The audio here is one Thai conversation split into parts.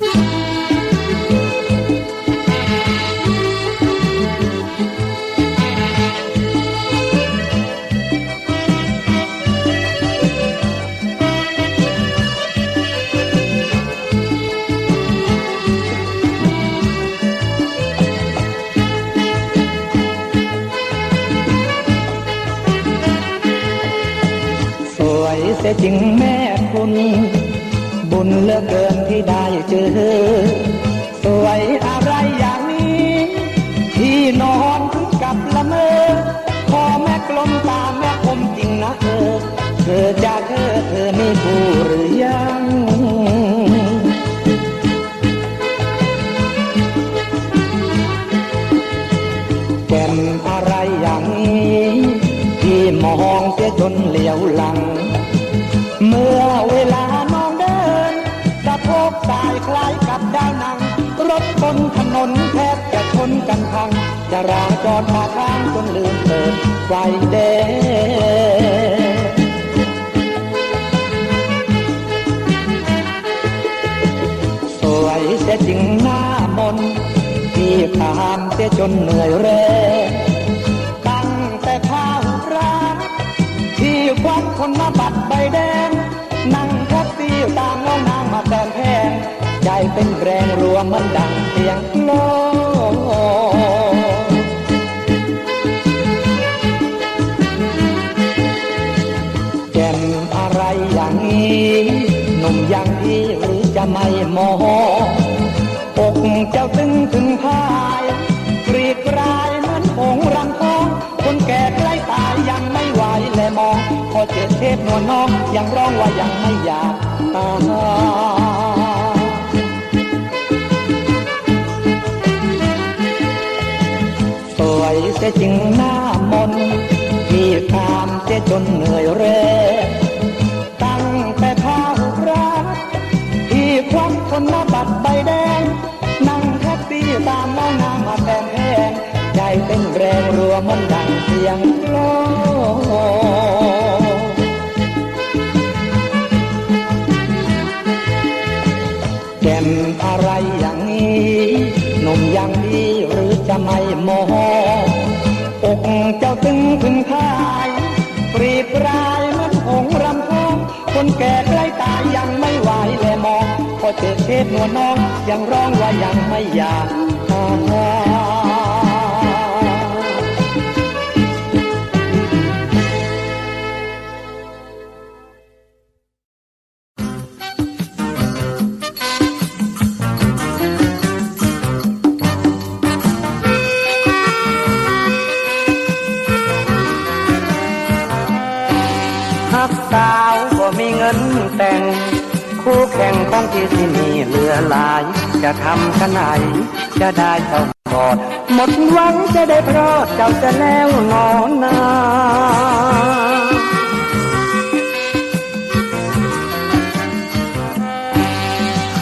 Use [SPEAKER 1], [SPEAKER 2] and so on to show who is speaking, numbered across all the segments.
[SPEAKER 1] สวยเสียจริงแม่คุณ บุญเลือเกินที่ได้เจอ สวยอะไรอย่างนี้ ที่นอนถึงกับละเมอพอแม่กลมตาแม่คมจริงนะเธอเธอจะเธอเธอมีผู้หรือยังแก่นอะไรอย่างนี้ ที่มองเสียจนเหลียวหลัง เมื่อเวลา โพกสายคล้ายกับดาวนัง รถบนถนนแทบจะชนกันพังจะราจรมาข้างจนลืมเปิดไฟแดงสวยเสียจริงหน้ามนที่ตามเสียจนเหนื่อยแรงตั้งแต่ข้าวร้านที่วักคนมาบัดใบแดง นั่งแท็กซี่ตามน้องนางมาแทนแทนใจเป็นแรงรวมมันดังเสียงโลแก่นอะไรอย่างนี้หนุ่มอย่างพี่หรือจะไม่มองอกเจ้าตึงถึงพาย องพอเจอเทพนวลน้องยังร้องว่ายังไม่อยากตายสวยเสียจริงหน้ามนต์ที่ตามเสียจนเหนื่อยแรงตั้งแต่ข้าวรักที่ควักคนมาบัดใบแดง นั่งแท็กซี่ตามน้องนางมาแทนแทนใจเป็นแรงรัวมันดังเสียงโล นุ่มอย่างนี้หรือจะไม่มองอกเจ้าตึงถึงทายปรีดรายเหมือนหงรำพองคนแก่ใกล้ตายยังไม่ไหวแลมองพอเจอเทศนวน้องยังร้องว่ายังไม่อยากตา ที่ที่มีเหลือหลาย จะทำขนาดจะได้เจ้ากอดหมดหวังจะได้เพราะเจ้าจะแล้วนอนนา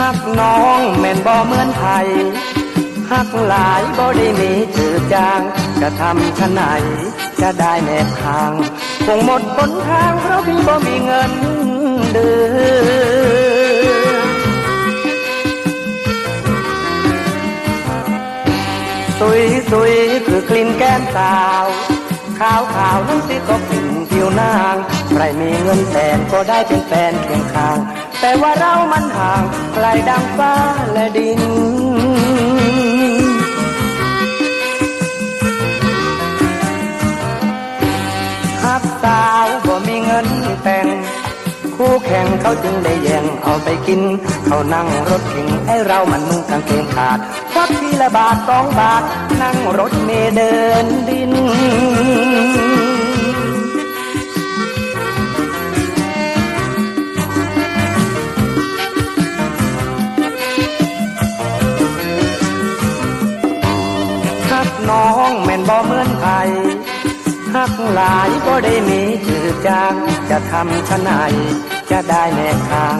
[SPEAKER 1] ฮักน้องแม่นบ่เหมือนไทยฮักหลายบ่ได้มีจืดจาง จะทำขนาดจะได้แนบทาง คงหมดหนทางเพราะพี่บ่มีเงินเดือน สุยคือกลิ่นแก้มสาว ขาวขาวนั้นสิตกถึงผิวนาง ใครมีเงินแสนก็ได้เป็นแฟนเคียงข้างแต่ว่าเรามันห่างไกลดังฟ้าและดิน หักสา คู่แข่งเขาจึงได้แย่งเอาไปกิน เขานั่งรถเก่งไอ้เรามันนุ่งกางเกงขาดควักทีละบาทสองบาท นั่งรถเมเดินดินน้องแม่นบ่เหมือนไผ ฮักหลายบ่ได้มีจืดจางจะทำชะไหนจะได้แนกทาง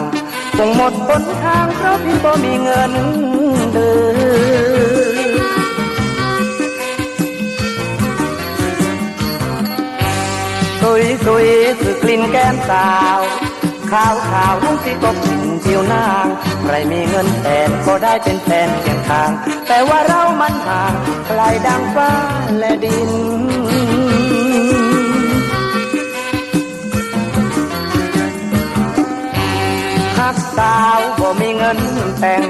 [SPEAKER 1] คงหมดบนทางเพราะพี่บ่มีเงินเดือนสุยสุยคือกลิ่นแก้มสาวขาวขาวนุ่งสีตกสินผิวนางใครมีเงินแสนก็ได้เป็นแฟนเคียงข้าง แต่ว่าเรามันห่างไกลดังฟ้าและดิน สาวบ่มีเงินแต่ง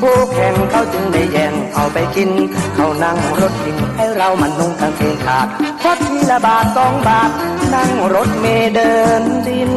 [SPEAKER 1] คู่แข่งเขาจึงได้แย่งเอาไปกิน เขานั่งรถกินให้เรามันนุ่งกางเกงขาดพอทีละบาทสองบาท นั่งรถเมเดินดิน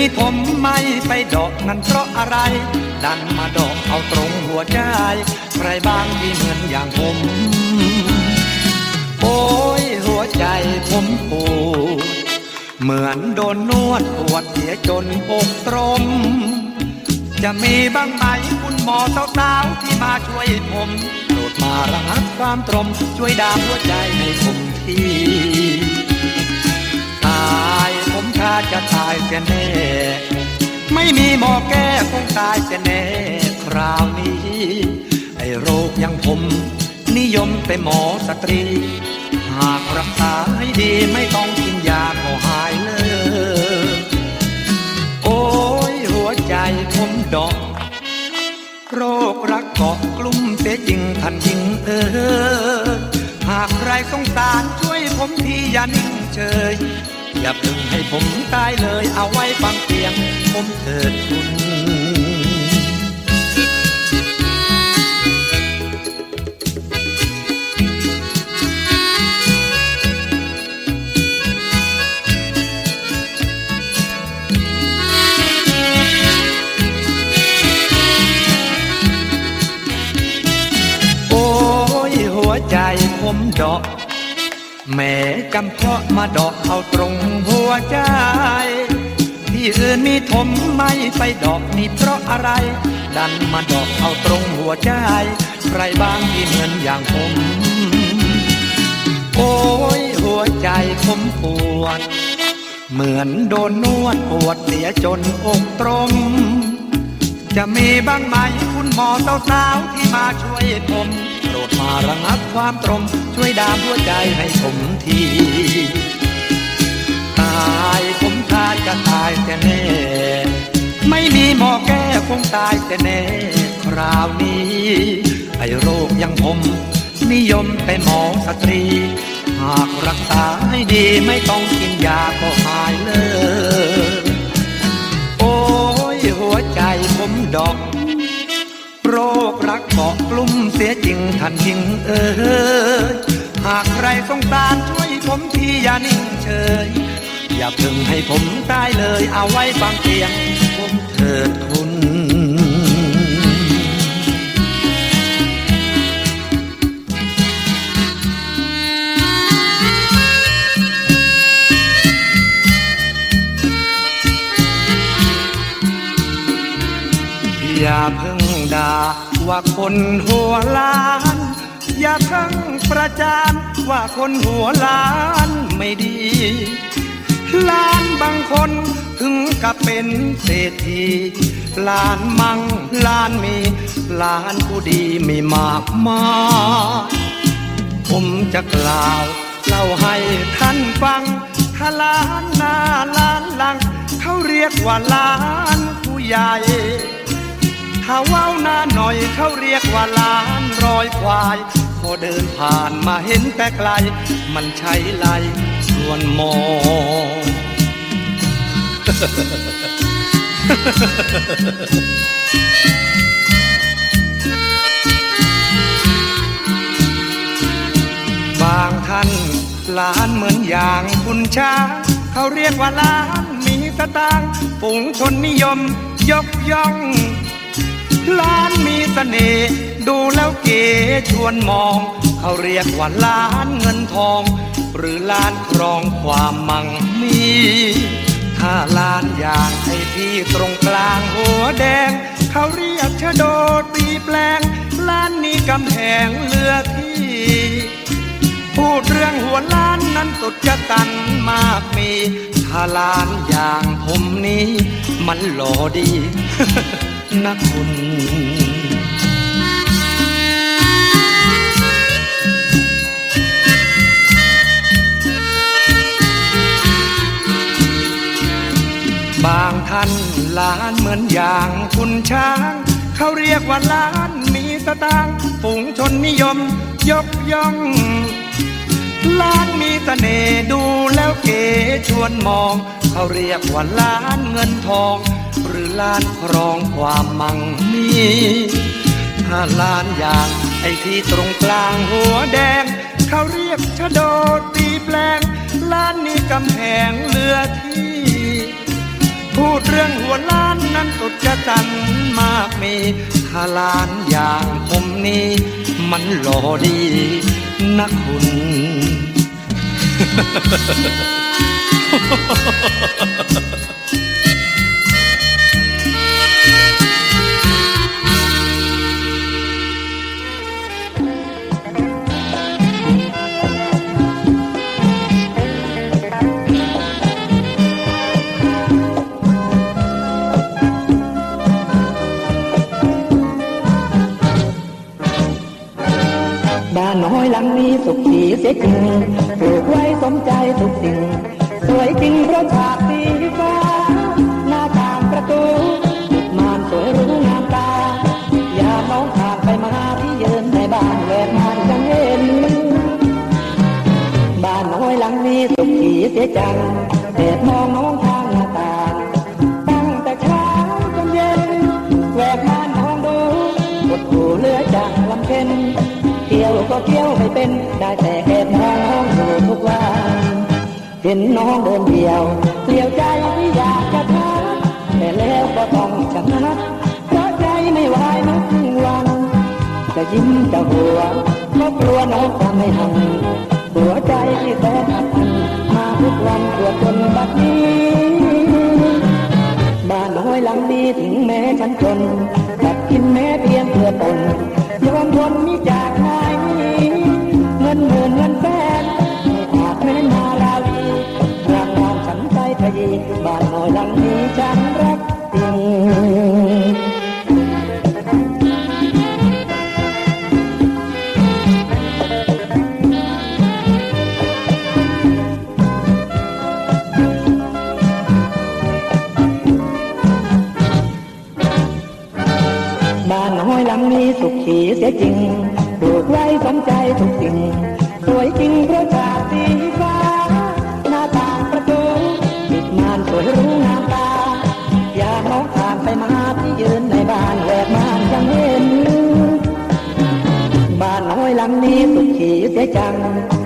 [SPEAKER 1] นมีผมไม่ไปดอกนั้นเพราะอะไร ดันมาดอกเอาตรงหัวใจ ใครบ้างที่เหมือนอย่างผม โอ้ยหัวใจผมปวดเหมือนโดนนวดปวดเสียจนอกตรม จะมีบ้างไหมคุณหมอสาวๆที่มาช่วยผมโปรดมาระงับความตรม ช่วยดามหัวใจให้ผมที ตายเสียแน่ ไม่มีหมอแก้คงตายเสียแน่ คราวนี้ ไอ้โรคอยังผม นิยมไปหมอสตรี หากรักษาให้ดีไม่ต้องกินยาก็หายเลย โอ้ยหัวใจผมดอก โรครักเกาะกลุ่มเสียจริงท่านยิงเออหากใครสงสารช่วยผมทีอย่านิ่งเฉย อย่าเพิ่งให้ผมตายเลยเอาไว้ฟังเสียง ผมเถิดคุณโอ้ยหัวใจผมดอก แม่จำเพาะมาดอกเอาตรงหัวใจ ที่อื่นมีถมไม่ไปดอกนี่เพราะอะไร ดันมาดอกเอาตรงหัวใจ ใครบ้างที่เหมือนอย่างผม โอ้ยหัวใจผมปวด เหมือนโดนนวดปวดเสียจนอกตรมจะมีบ้างไหมคุณหมอสาวๆที่มาช่วยผม ดมาระงับความตรมช่วยดามหัวใจให้ผมทีตายผมทาจะตายแต่แน่ ไม่มีหมอแก้คงตายแต่แน่ คราวนี้ ไอ้โรคยังผม นิยมไปหมอสตรี หากรักษาให้ดีไม่ต้องกินยาก็หายเลยโอ้ยหัวใจผมดอก โรครักเกาะกลุ่มเสียจริงท่านยิงเออหากใครสงสารช่วยผมทีอย่านิ่งเฉย อย่าเพิ่งให้ผมตายเลยเอาไว้ฟังเสียง ผมเถิดคุณอย่าเพิ่ง ด่าว่าคนหัวล้าน อย่าเพิ่งประจานว่าคนหัวล้านไม่ดี ล้านบางคนถึงกับเป็นเศรษฐีล้านมั่งล้านมี ล้านผู้ดีไม่มากมายผมจะกล่าวเล่าให้ท่านฟังถ้าล้านหน้าล้านหลัง เขาเรียกว่าล้านผู้ใหญ่ ถ้าเว้าหน้าหน่อยเขาเรียกว่าล้านรอยควาย พอเดินผ่านมาเห็นแต่ไกล มันใช่ไรส่วนมองบางท่านล้านเหมือนอย่างคุณช้าเขาเรียกว่าล้านมีสตางค์ฝูงชนนิยม ยกย่อง ล้านมีเสน่ห์ดูแล้วเก๋ชวนมอง เขาเรียกว่าล้านเงินทอง หรือล้านครองความมั่งมีถ้าลานอย่างไอ้ที่ตรงกลางหัวแดง เขาเรียกชะโดตีแปลงล้านนี้กำแพงเลือที่พูดเรื่องหัวล้านนั้นสุดจะตันมากมีถ้าล้านอย่างผมนี้ มันหล่อดี นะคุณบางท่านล้านเหมือนอย่างคุณช้าง เขาเรียกว่าล้านมีสตางค์ฝูงชนนิยม ยกย่อง ล้านมีเสน่ห์ดูแล้วเก๋ชวนมอง เขาเรียกว่าล้านเงินทอง หรือล้านครองความมั่งมีถ้าล้านอย่างไอ้ที่ตรงกลางหัวแดง เขาเรียกชะโดตีแปลง ล้านนี้กำแพงเลือที่ พูดเรื่องหัวล้านนั้นสุดจะจันมากมีถ้าล้านอย่างผมนี้ มันหล่อดีนะคุณบ้ สุขีเสียจริงปลูกไว้สมใจทุกสิ่ง สวยจริงเพราะฉากสีฟ้า หน้าต่างประตูม่านสวยรู้งามตา อย่ามองผ่านไปมาที่เยืนในบ้านแหวกม่านยังเห็น บ้านน้อยหลังนี้สุขีเสียจังแอบมองน้องทางหน้าต่างตั้งแต่เช้าจนเย็นแหวกม่านมองดูกดหูเลือจากลำเค็น วก็เกี่ยวไม่เป็น ได้แต่แอบมองอยู่ทุกวันเห็นน้องเดินเดียวเกลียวใจที่อยากจะทักแต่แล้วก็ต้องชะงักเพราะใจไม่ไหวนักวัน จะยิ้มจะหัวก็กลัวน้องจะไม่หันหัวใจที่แสนอัดอันมาทุกวันปวดจนบัดนี้บ้านน้อยหลังดีถึงแม้ฉันจนกัดกินแม้เพียงเพื่อตนยอมทนมิจากนายเงินหมื่นเงินแสนไม่อาจแม้นมาลาวีรักความฉันใจทยีบ้านน้อยหลังนี้ฉันรักจริงบ้านน้อยหลังนี้สุขีเสียจริง ใจทุกสิ่งสวยจริงเพราะฉากสีฟ้า หน้าต่างประตูปิดม่านสวยรู้งามตา อยากมองผ่านไปมาที่ยืนในบ้านแหวกม่านยังเห็น บ้านน้อยหลังนี้สุขีเสียจัง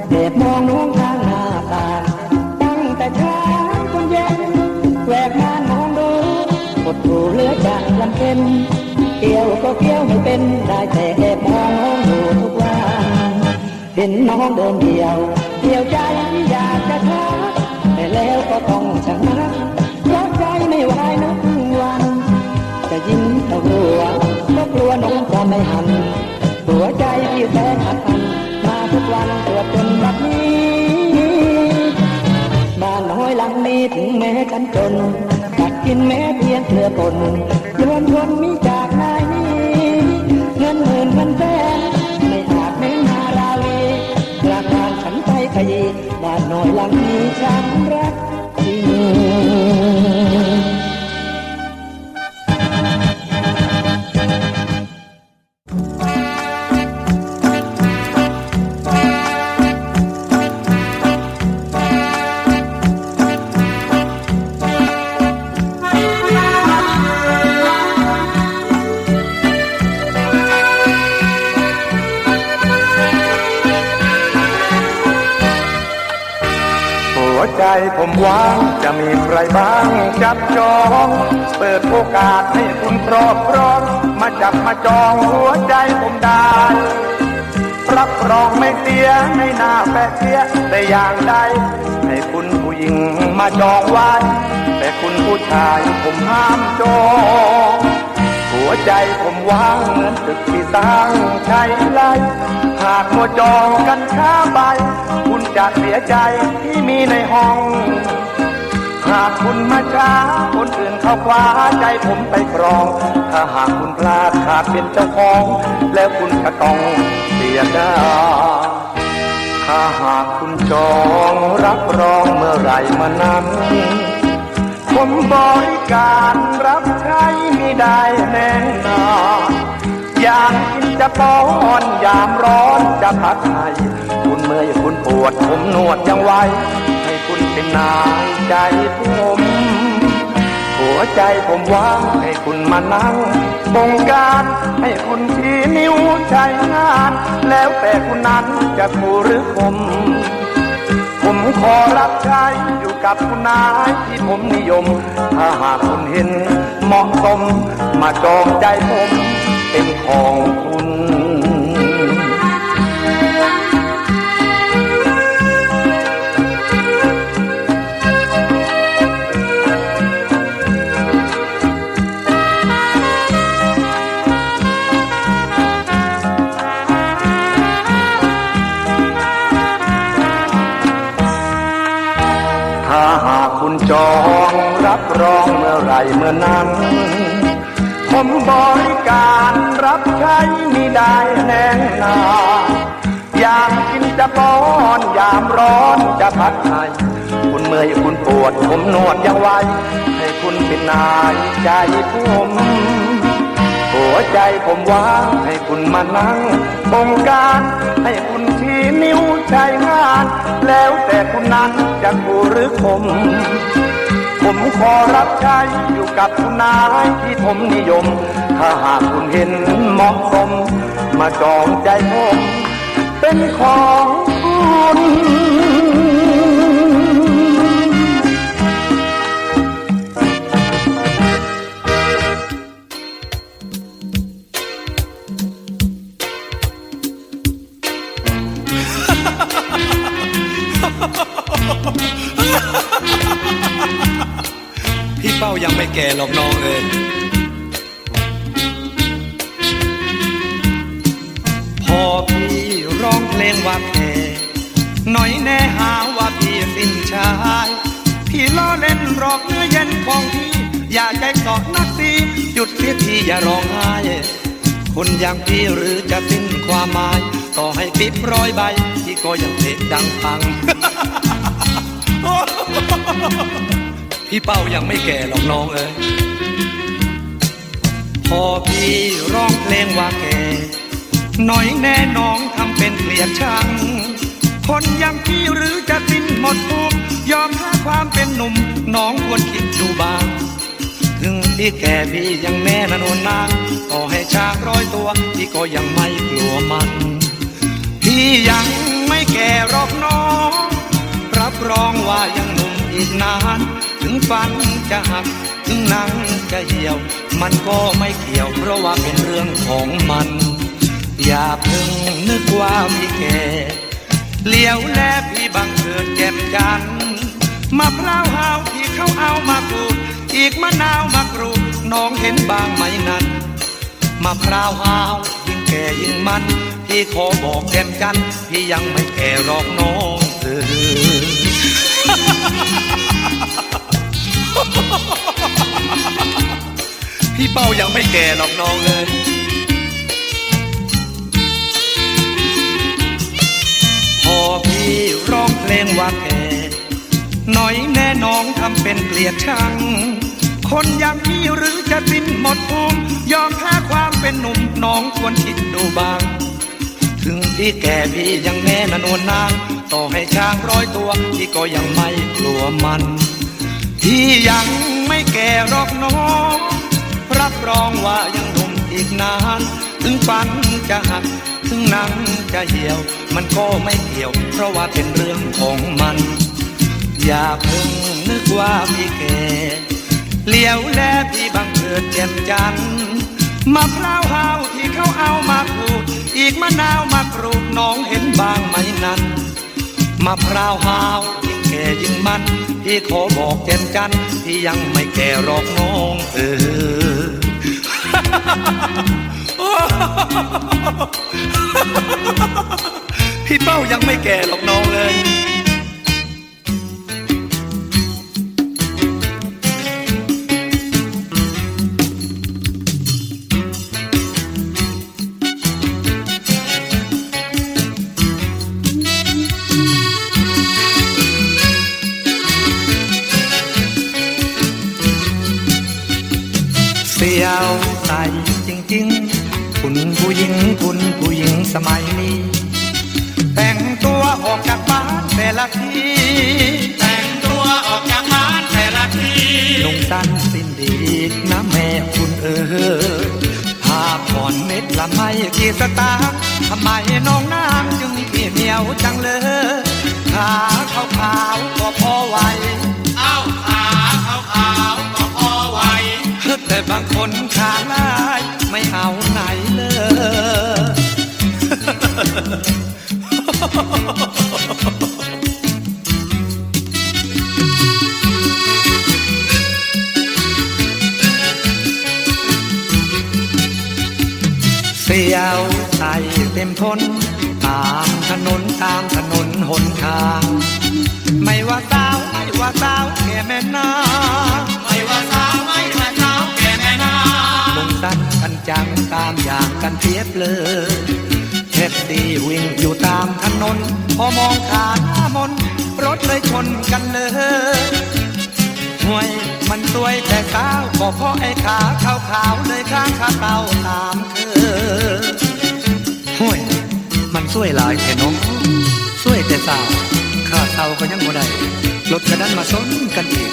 [SPEAKER 1] แอบมองน้องทางหน้าตาตั้งแต่เช้าจนเย็นแหวกม่านมองดูกดหูเลือจากลำเค็นเกี่ยวก็เกี่ยวไม่เป็นได้แต่แอบมองน้องอยู่ทุกวัน เห็นน้องเดินเดียว เดียวใจอยากจะทักแต่แล้วก็ต้องชะงักเพราะใจไม่ไหวนักวันจะยิ้มตะหัวก็กลัวน้องจะไม่หัน หัวใจที่แสนอัดอันมาทุกวันปวจนบัดนี้บ้านน้อยหลังนี้ถึงแม้ฉันจนกัดกินแม้เพียงเพื่อตนยวนทนมีจากนายนี้เงินหมื่นเงินแสนานน้อยหลังนี้ฉันรักจริง บ้างจับจอง เปิดโอกาสให้คุณครอบครอง มาจับมาจองหัวใจผมได้รับรองไม่เสียในหน้าแปะเสียแต่อย่างใดให้คุณผู้หญิงมาจองไว้แต่คุณผู้ชายผมห้ามจองหัวใจผมว่างเหมือนตึกที่สร้างใช้ไรหากมัวจองกันช้าไป คุณจะเสียใจที่มีในห้อง หากคุณมาช้าคนอื่นเขาคว้าใจผมไปครอง ถ้าหากคุณพลาดขาดเป็นเจ้าของ แล้วคุณจะต้องเสียดายถ้าหากคุณจองรับรองเมื่อไรมานั้นผมบริการรับใช้ไม่ได้แน่นอนอยากกินจะป้อนยามร้อนจะพักให้คุณเมื่อยคุณปวดผมนวดยังไว คุณเป็นนายใจผมหัวใจผมว่างให้คุณมานั่งบงการให้คุณที่นิ้วใช้งาน แล้วแต่คุณนั้นจะคู่หรือคมผมขอรับใช้อยู่กับคุณนายที่ผมนิยม ถ้าหากคุณเห็นเหมาะสม มาจองใจผมเป็นของคุณ มื่อนั้น ผมบริการรับใช้ไม่ได้แน่นอนอยากกินจะป้อน ยามร้อนจะพักให้คุณเมื่อยคุณปวด ผมนวดยังไวให้คุณเป็นนายใจผมหัวใจผมว่างให้คุณมานั่งบงการ ให้คุณที่นิ้วใช้งาน แล้วแต่คุณนั้นจะกูหรือผม ผมขอรับใช้อยู่กับคุณนายที่ผมนิยม ถ้าหากคุณเห็นเหมาะสม มาจองใจผม เป็นของคุณ
[SPEAKER 2] ยังไม่แก่หรอกน้องเอ้ยพอพี่ร้องเพลงว่าแก่หน่อยแน่หาว่าพี่สิ้นชายพี่ล้อเล่นหรอกเนื้อเย็นของพี่อย่าใจสอดนักสีหยุดเสียทีอย่าร้องไห้คนอย่างพี่หรือจะสิ้นความหมายต่อให้ปิดร้อยใบพี่ก็ยังเพลงดังฟัง พี่เป้ายังไม่แก่หรอกน้องเอ้ยพอพี่ร้องเพลงว่าแก่หน่อยแน่น้องทำเป็นเกลียดชัง คนอย่างพี่หรือจะสิ้นหมดภูมิยอมให้ความเป็นหนุ่ม น้องควรคิดดูบ้าง ถึงพี่แก่พี่ยังแน่นนวนนานต่อให้ชางร้อยตัวพี่ก็ยังไม่กลัวมัน พี่ยังไม่แก่หรอกน้อง รับรองว่ายังหนุ่มอีกนาน ถึงฟันจะหัก ถึงหนังจะเหี่ยว มันก็ไม่เกี่ยว เพราะว่าเป็นเรื่องของมัน อย่าเพิ่งนึกว่าพี่แก่เลี้ยวแลพี่บังเกิดแจ่มจันมะพร้าวหาวที่เขาเอามาปลูกอีกมะนาวมากรูดน้องเห็นบางไหมนั้นมะพร้าวหาวยิ่งแก่ยิ่งมัน พี่ขอบอกแก้มกันพี่ยังไม่แก่หรอกน้องเออ พี่เป้ายังไม่แก่หรอกน้องเลยพอพี่ร้องเพลงว่าแก่หน่อยแน่น้องทำเป็นเกลียดชัง คนอย่างพี่หรือจะสิ้นหมดภูมิยอมแพ้ความเป็นหนุ่มน้องควรคิดดูบ้าง ถึงพี่แก่พี่ยังแน่นนวนนานต่อให้ช้างร้อยตัวพี่ก็ยังไม่กลัวมัน พี่ยังไม่แก่รอกน้อง รับรองว่ายังหนุ่มอีกนาน ถึงฟันจะหัก ถึงหนังจะเหี่ยว มันก็ไม่เกี่ยว เพราะว่าเป็นเรื่องของมัน อย่าเพิ่งนึกว่าพี่แก่เลี้ยวแลพี่บังเกิดแจ่มจันทร์
[SPEAKER 1] มะพร้าวหาวที่เขาเอามาขูดอีกมะนาวมากรูดน้องเห็นบางไหมนั้นมะพร้าวหาว ยิ่งมัน พี่ขอบอกเจนจันพี่ยังไม่แก่หรอกน้องเออพี่เป้ายังไม่แก่หรอกน้องเลย คุณผู้หญิงสมัยนี้ แต่งตัวออกจากบ้านแต่ละที
[SPEAKER 3] แต่งตัวออกจากบ้านแต่ละที
[SPEAKER 1] ลงสั้นสิ้นดีนะแม่คุณเออภาพผ่อนเม็ดละไม่กี่สตางค์ทำไมน้องนางจึงขี้เหนียวจังเลยขาขาวขาวๆก็พอไหว
[SPEAKER 3] เอ้าขาขาวขาวๆก็พอไหว
[SPEAKER 1] แต่บางคนขาลาย ไม่เอาไหนเลยเสียวใส่เต็มทนตามถนนตามถนนหนทาง ไม่ว่าสาวไม่ว่าสาวแก่แม่นา
[SPEAKER 3] ไม่ว่าสาวไม่ สั้น
[SPEAKER 1] กันจังตามอย่างกันเทียบเลยแท็กซี่วิ่งอยู่ตามถนน พอมองขาหน้ามนรถเลยชนกันเลยห่วยมันสวยแต่สาวก็เพราะไอ้ขาขาวขาวเลยข้างขาเต่าตามเคอห่วยมันสวยหลายแค่น้องสวยแต่สาวข้าเต่าก็ยังบ่ได้รถกระนั้นมาซ้นกันอีก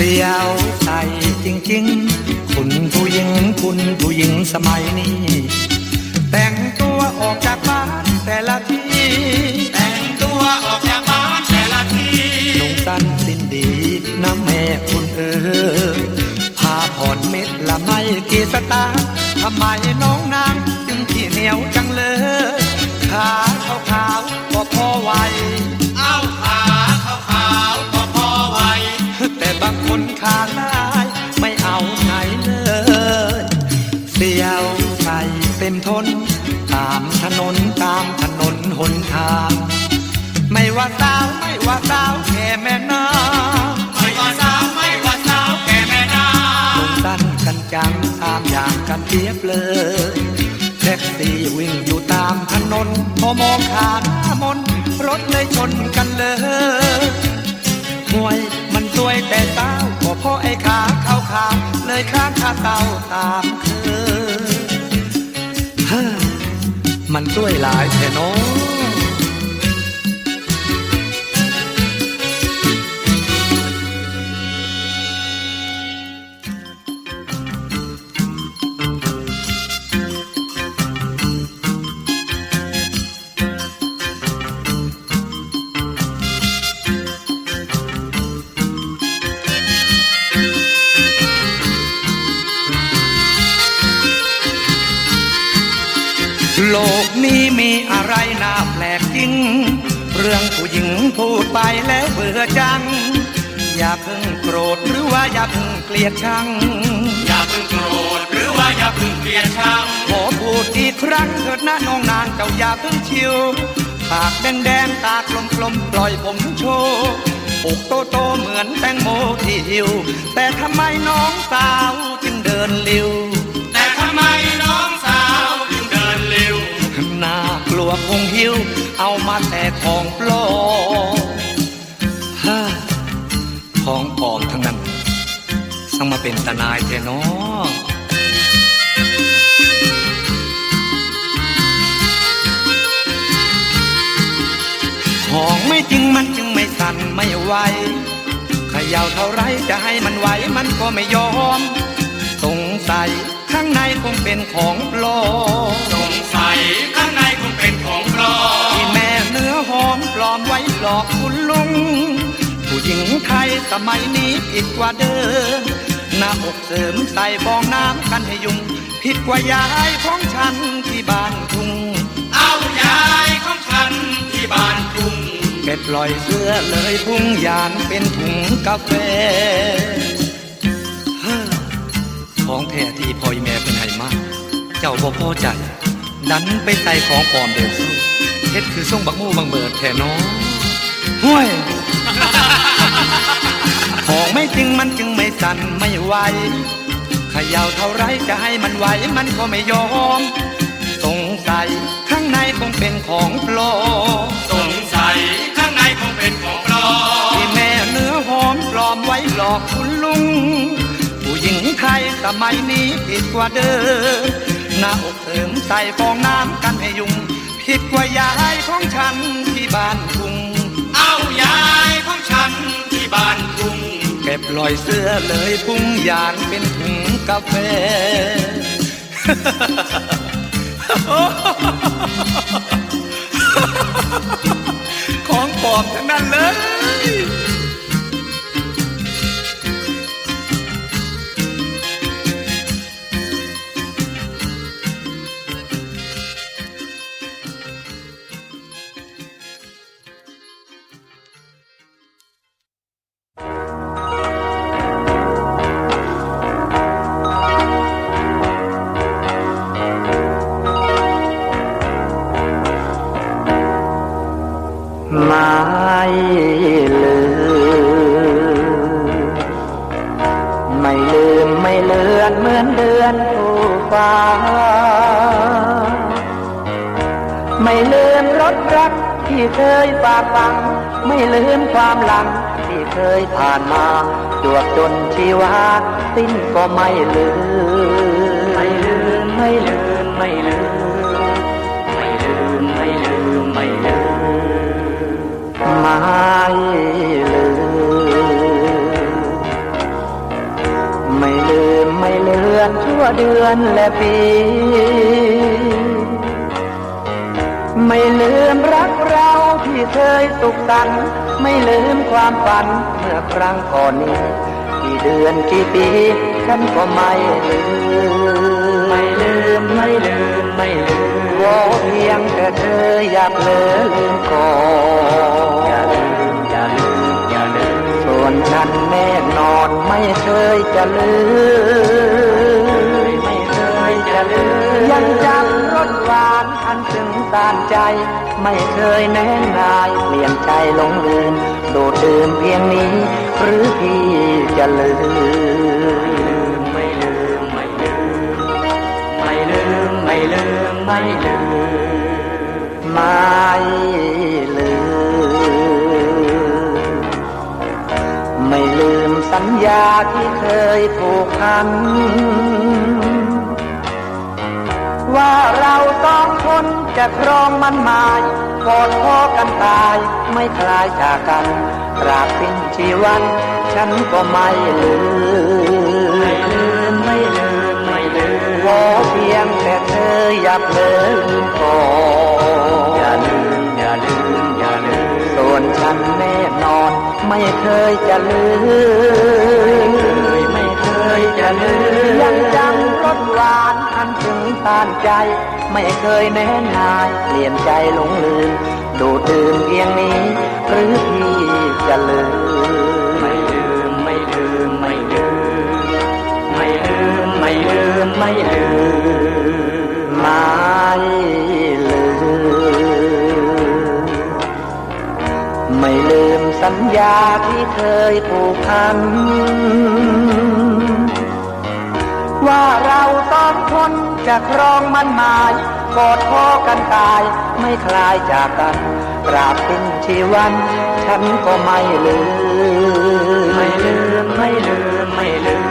[SPEAKER 1] เสียวใสจริงๆ คุณผู้หญิงคุณผู้หญิงสมัยนี้ แต่งตัวออกจากบ้านแต่ละที
[SPEAKER 3] แต่งตัวออกจากบ้านแต่ละที
[SPEAKER 1] ลงสั้นสิ้นดีนะแม่คุณเออผ้าผ่อนเม็ดละไม่กี่สตางค์ทำไมน้อง เทียบเลยแท็กซี่วิ่งอยู่ตามถนนพอมองขาหน้ามนรถเลยชนกันเลยห่วยมันสวยแต่เต้าก็เพราะไอ้ขาขาวขาวเลยข้างขาเต้าตามเคยเฮ้มันสวยหลายแท่น้อง ไปแล้วเบื่อจัง อย่าเพิ่งโกรธหรือว่าอย่าเพิ่งเกลียดชัง
[SPEAKER 3] อย่าเพิ่งโกรธหรือว่าอย่าเพิ่งเกลียดชัง
[SPEAKER 1] ขอพูดอีกครั้งเถิดนะน้องนางเจ้าอย่าเพิ่งชิวปากแดงๆตากลมๆปล่อยผมโชว์อกโตโตๆเหมือนแตงโมที่หิว แต่ทำไมน้องสาวจึงเดินเร็ว
[SPEAKER 3] แต่ทำไมน้องสาวถึงเดินเร็ว
[SPEAKER 1] น่ากลัวคงหิว เอามาแต่ของปลอม เป็นตานายแท้เนอของไม่จริงมันจึงไม่สั่นไม่ไหวเขย่าเท่าไรจะให้มันไหวมันก็ไม่ยอม สงสัยข้างในคงเป็นของปลอม
[SPEAKER 3] สงสัยข้างในคงเป็นของปลอม
[SPEAKER 1] ที่แม่เนื้อหอมปลอมไว้หลอกคุณลุง ผู้หญิงไทยสมัยนี้ผิดกว่าเดิม
[SPEAKER 2] หน้าอกเสริมใส่ฟองน้ำกันให้ยุงผิดกว่ายายของฉันที่บ้านทุ่ง
[SPEAKER 3] เอายายของฉันที่บ้านทุ่ง
[SPEAKER 2] เก็บปล่อยเสื้อเลยพุ่งยานเป็นถุงกาแฟเฮ้อของแท้ที่พ่อยแม่เป็นให้มาก เจ้าบ่พอใจดันไปใส่ของปลอมเดินสู้เฮ็ดคือส่งบักมู่บังเบิดแท่น้อห้วยของไม่ จริงมันจึงไม่สั่นไม่ไหวขย่าเท่าไรจะให้มันไหวมันก็ไม่ยอม สงสัยข้างในคงเป็นของปลอม
[SPEAKER 3] สงสัยข้างในคงเป็นของปลอม
[SPEAKER 2] ที่แม่เนื้อหอมปลอมไว้หลอกคุณลุง ผู้หญิงไทยสมัยนี้ผิดกว่าเดิมหน้าอกเสริมใส่ฟองน้ำกันให้ยุง ผิดกว่ายายของฉันที่บ้านทุ่ง
[SPEAKER 3] เอายายของฉันที่บ้านทุ่ง
[SPEAKER 2] ก็บลอยเสื้อเลยพุ่งยานเป็นถุงกาแฟ ของปลอมทั้งนั้นเลย
[SPEAKER 1] เคยผ่านมาจวบจนชีวาสิ้นก็ไม่ลืมไม่ลืมไม่ลืมไม่ลืมไม่ลืมไม่ลืมไม่ลืมไม่ลืมไม่ลืมไม่เลือนชั่วเดือนและปี ไม่ลืมรักเราที่เคยสุขสันต์ ไม่ลืมความฝันเมื่อครั้งก่อนนี้กี่เดือนกี่ปีฉันก็ไม่ลืมไม่ลืมไม่ลืมไม่ลืมขอเพียงแต่เธออย่าเลอลืมก่อนอย่าลืมอย่าลืมอย่าลืมส่วนฉันแน่นอนไม่เคยจะลืมไม่เคยจะลืมยังจำรสหวานอันซึ้งตานใจ ไม่เคยแน่นายเปลี่ยนใจหลงลืมโดดดื่มเพียงนี้ หรือพี่จะลืม ไม่ลืม ไม่ลืม ไม่ลืม ไม่ลืม ไม่ลืม ไม่ลืม ไม่ลืมสัญญาที่เคยผูกพัน ว่าเราสองคนจะครองมันหมายกอดคอกันตายไม่คลายจากกันตราบสิ้นชีวัน ฉันก็ไม่ลืมไม่ลืมไม่ลืมไม่ลืมขอเพียงแต่เธออย่าเผลอลืมก่อนอย่าลืมอย่าลืมอย่าลืมส่วนฉันแน่นอน ไม่เคยจะลืมไม่เคยจะลืมยังจำรสหวานานใจ ไม่เคยแน่นายเปลี่ยนใจหลงลืม ดูดื่มเพียงนี้ หรือพี่จะลืม ไม่ลืมไม่ลืมไม่ลืม ไม่ลืมไม่ลืมไม่ลืมไม่ลืม ไม่ลืมสัญญาที่เคยผูกพันว่าเราสองคน จะครองมันหมายกอดคอกันตาย ไม่คลายจากกันตราบสิ้นชีวัน ฉันก็ไม่ลืมไม่ลืมไม่ลืมไม่ลืม